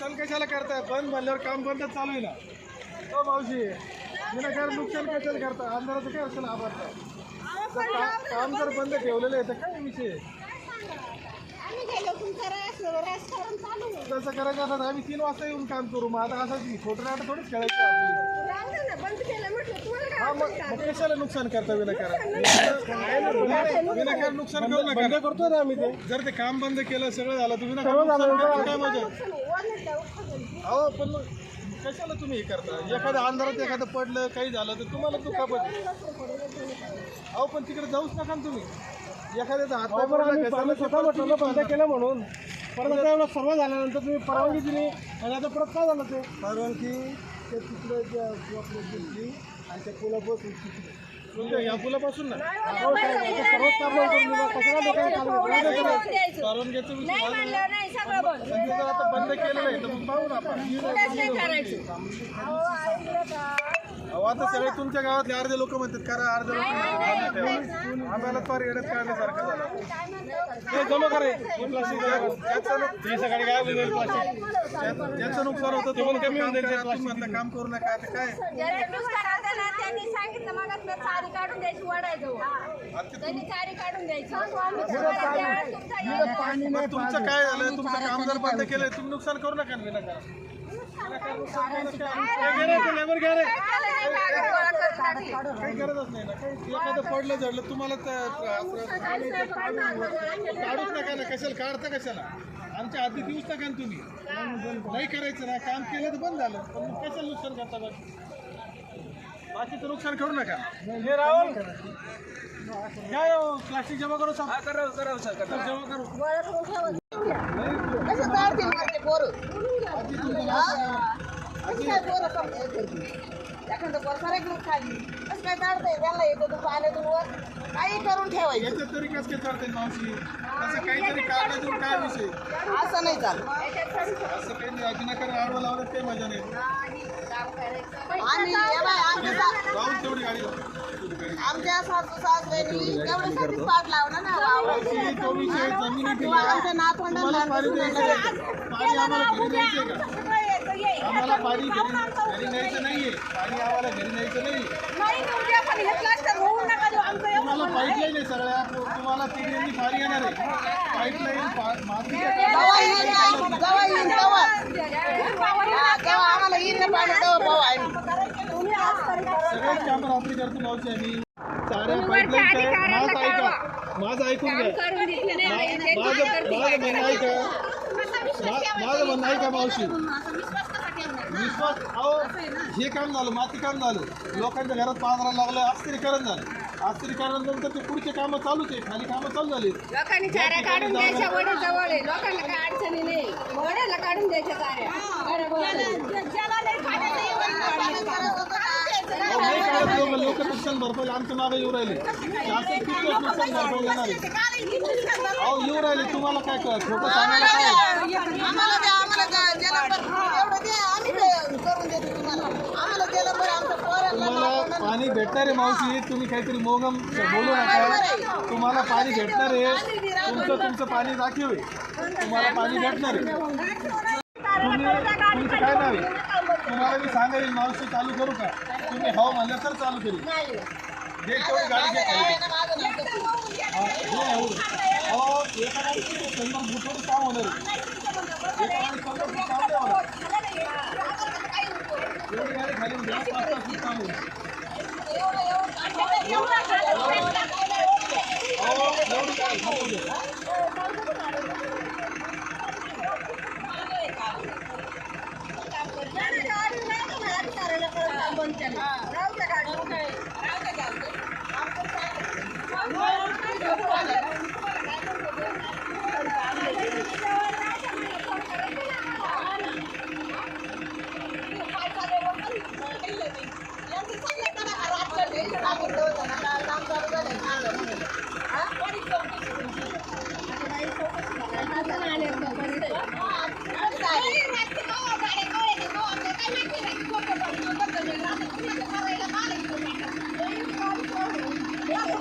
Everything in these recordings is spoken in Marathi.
नुकसान कशाला करताय? बंद म्हणल्यावर काम बंदच चालू आहे ना. हो मावशी. विनाकारण नुकसान कशाला करता अंधाराचं काय असेल आभार काम जर बंद ठेवलेलं आहे तर काय विषय. तसं करायचं असं तर आम्ही तीन वाजता येऊन काम करू. मग आता असं छोटं नाटक थोडीच खेळायचं कशाला नुकसान करता विनाकारण? विनाकारण नुकसान करू नका. बंद करतो ना आम्ही ते. जर ते काम बंद केलं सगळं झालं तुम्ही काय मजा आहे? अहो पण मग कशाला तुम्ही हे करता? एखाद्या अंधारात एखादं पडलं काही झालं तर तुम्हाला दुखापत. अहो पण तिकडे जाऊच नका ना तुम्ही. एखाद्याचा हात पाय पडला घसरला, स्वतः म्हटलं बंद केलं म्हणून. परत आता एवढं सर्व झाल्यानंतर तुम्ही परवानगी दिली आणि आता परत काय झालं ते? परवानगी ते तिकडे जे आपलं आणि त्या कोल्हापूर या पुलापासून ना? अहो, काय, आता सर्वच करून सगळं बंद आता केलेलं आहे तर मग पाहू ना आपण. कुठेच नाही करायचं? अहो, आता सगळे तुमच्या गावातले अर्धे लोक म्हणतात करा अर्धे लोक. आम्हाला फार येण्यात काढण्यासारखं झालं? हे जमा करे ते सकाळी काय होईल प्लास्टिक ज्याचं नुकसान होतं ते पण कमी होऊन जाईल काम करू नका. आता काय? मग चारी काढून द्यायची त्यांनी चारी काढून द्या, तुमचा येईल. मग तुमचं काय झालं? तुमचं काम जर बंद केलंय तुम्ही नुकसान करू नका विनाकारण. काही गरजच नाही ना. काही एखादं पडलं झडलं तुम्हाला काढूच नका ना. कशाला? काढता कशाला? आमच्या हाती देऊच नका ना तुम्ही. नाही करायचं ना. काम केलं तर बंद झालं. पण कशाला नुकसान करता बाकी बाकीचं नुकसान करू नका हे राहुल काय हो, प्लास्टिक जमा करू सांग जमा करू कसं काढतील मग ते पोरं कसं काय पोरं समजायचं एखादं पोरं सरक मग खाली. कसं काय काढताय? त्यांना येतो तू पाण्यातून वर. काही करून ठेवायचं. याच्यात तरी कसं काय करते मावशी? असं काहीतरी काढलं देऊन काय विषय? असं नाही चालत. असं काही नाही. अजिनाकर आडवं लावण्यात काही मजा नाही. आणि हे बाय, आमच्या सा- जाऊन तेवढी गाडी लाव. आमच्या सासू सासऱ्यांनी पाठ लावलं ना वावराची. मावशी, तो विषय जमिनी किंवा आमच्या नातवंडांना पाणी. पाणी आम्हाला घरी का? आम्हाला पाणी घरी न्यायचं नाहीये. पाणी आम्हाला घरी न्यायचं नाही तुम्हाला पाईपलाईन आहे. सगळ्या. तुम्हाला तिघींनी पाणी येणार आहे. पाईपलाईन हा, आम्ही. साऱ्या पाईपलाईन माझं ऐका. माझं ऐकून घ्या. माझं माझं म्हणणं ऐका. माझं म्हणणं ऐका मावशी. विश्वास अहो हे काम झालं माती काम झालं. लोकांच्या घरात पांढरा लागलं अस्थिरीकरण झालं. अस्थिरीकरणानंतर ते पुढचे कामं चालूच आहे खाली कामं चालू झाली. लोकांनी चाऱ्या काढून द्यायच्या वडे जवळ आहे. लोकांना काय अडचणी नाही. वड्याला काढून द्यायच्या चाऱ्या. नाही. काढत लोक नुकसान भरपाई आमच्या मागे येऊ राहिले. शासन किती दिवस नुकसान भरपाई येणार आहे? अहो येऊ राहिले तुम्हाला काय कळत? खोटं सांगायला काय आहे? आम्हाला द्या आम्हाला द्या ज्याला पण एवढं द्या आम्ही ते करून देतो तुम्हाला आम्हाला दिलं बरं आमच्या पोरांना तुम्हाला पाणी भेटणार आहे मावशी. तुम्ही काहीतरी मोगम बोलू नका. तुम्हाला पाणी भेटणार आहे. तुमचं तुमचं पाणी राखीव आहे. तुम्हाला पाणी भेटणार आहे. तुम्ही तुमचं काय नाव आहे? तुम्हाला मी सांगेल मावशी चालू करू का? तुम्ही हो म्हणलं तर चालू करू. घे तेवढी गाडी घे काम होणार आहे. गाडी खाली पाच पाच काम होईल. अहो, एवढी गाडी खाली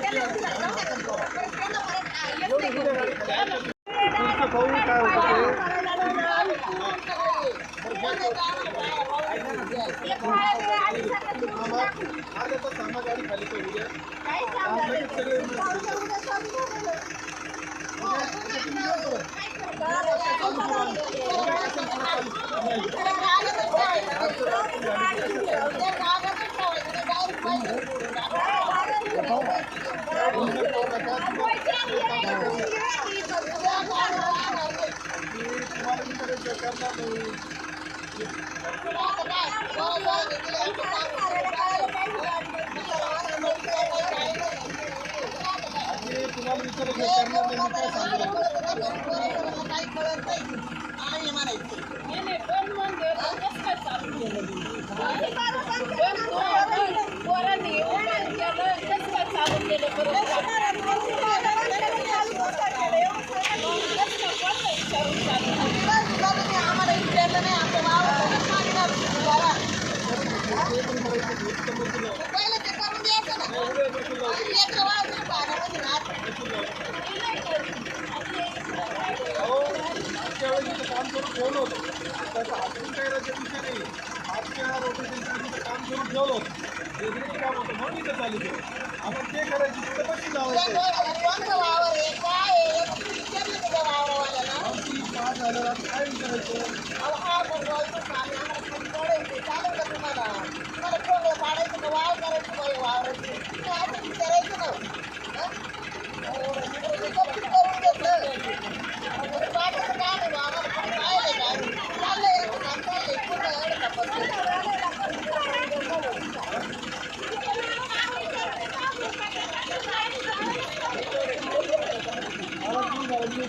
¿Qué le gusta? ¿Qué le gusta? तुम्हाला विचारायचं करणार नाही मी काय सांगतो आम्हाला विचारलं नाही आमच्या वावरात मागणार तुम्हाला पहिलं ते करून द्यायचं ना लेकरं वाळतील पाण्यामध्ये राहत. अहो, मागच्या वेळेस इथं काम करून ठेवलं होतं त्याचं हातून काही रजेचा नाही मागच्या रोटेशनचं इथं काम करून ठेवलं होतं वेगळं काम होतं म्हणून इथं चालू केलं आपण ते करायची तिथं कशी लावायचं आहे काय आहे झालं काय विचारायचं हा तुम्हाला तुम्हाला पाडायचं का वाव करायचं वावरायचं वावराची तुम्ही असं विचारायचं ना हं? अहो, तुम्ही कधी करून घेतलं अहो, पाठाचं काम आहे बा, आम्हाला कोणी पाहिलंय का आम्ही? चाललंय याचं काम चाललंय पूर्ण एवढं तपासलं. मला तुम्ही घरात न्यूज कशी आहे सकाळपासून तुम्हाला ती चौकशी मर्जी आहे. आमचं नाव आमचं नाव विचारलं की तुम्ही. तुमचं सांगा ना आम्हाला माहिती नाही. मी तुम्हाला उपस्थित आहे म्हणजे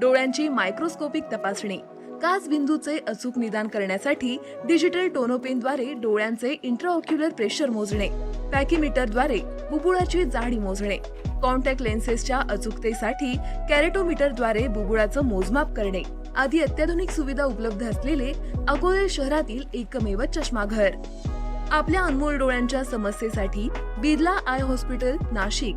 डोळ्यांची मायक्रोस्कोपिक तपासणी. काच बिंदूचे अचूक निदान करण्यासाठी डिजिटल टोनोपेनद्वारे डोळ्यांचे इंट्राऑक्युलर प्रेशर मोजणे पॅकीमीटरद्वारे बुबुळाची जाडी मोजणे कॉन्टॅक्ट लेन्सेसच्या अचूकतेसाठी कॅरेटोमीटरद्वारे बुबुळाचं मोजमाप करणे आदी अत्याधुनिक सुविधा उपलब्ध असलेले अकोले शहरातील एकमेव चष्माघर. आपल्या अनमोल डोळ्यांच्या समस्येसाठी बिर्ला आय हॉस्पिटल नाशिक